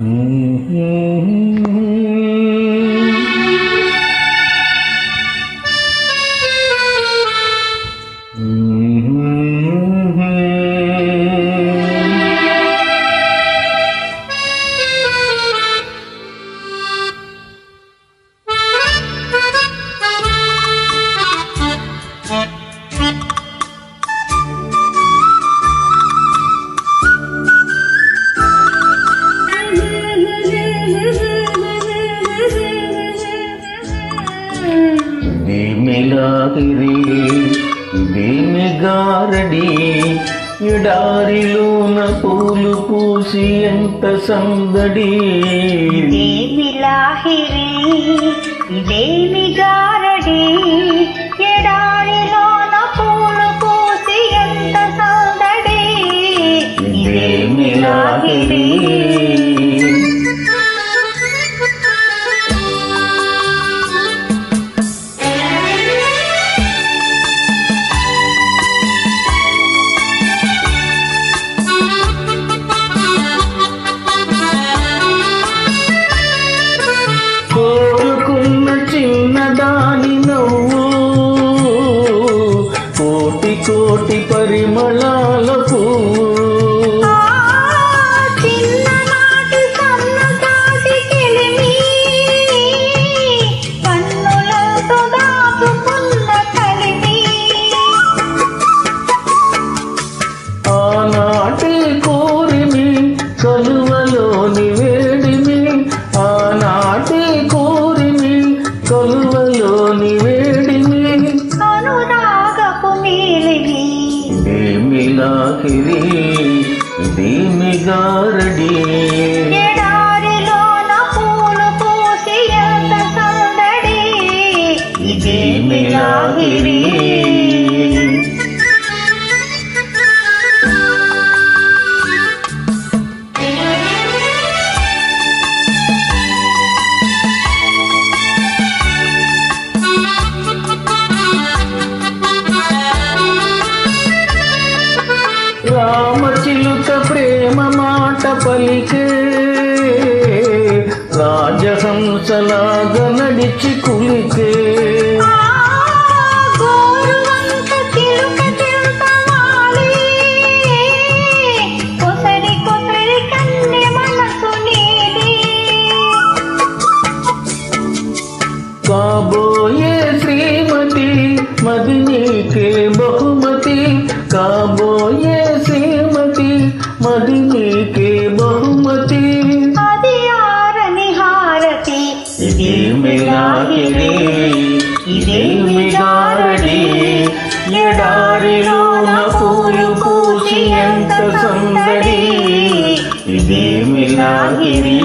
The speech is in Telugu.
Mm-hmm. నీలాగిరి దీని గారడి ఎడారిలోన పూలు పూసి ఎంత సందడి. ఇదేమి లాహిరి ఇదేమి గారడి పరిమళాల పువ్వు ఆనాటి కోరిమి కలువలోని వేడిమి ఆనాటి కోరిమి కలువలోని ఇదేమి లాకిరి ఇదేమి మాట పలికే రాజహంసలాగా నడిచి కులికే. కాబోయే శ్రీమతి మది నీకే బహుమతి. కాబోయే శ్రీమతి మది సాగిరే ఇదేమి దారడి ఎడారిలో పూలు పూసి ఎంత సందడి ఇదేమి లాగిరి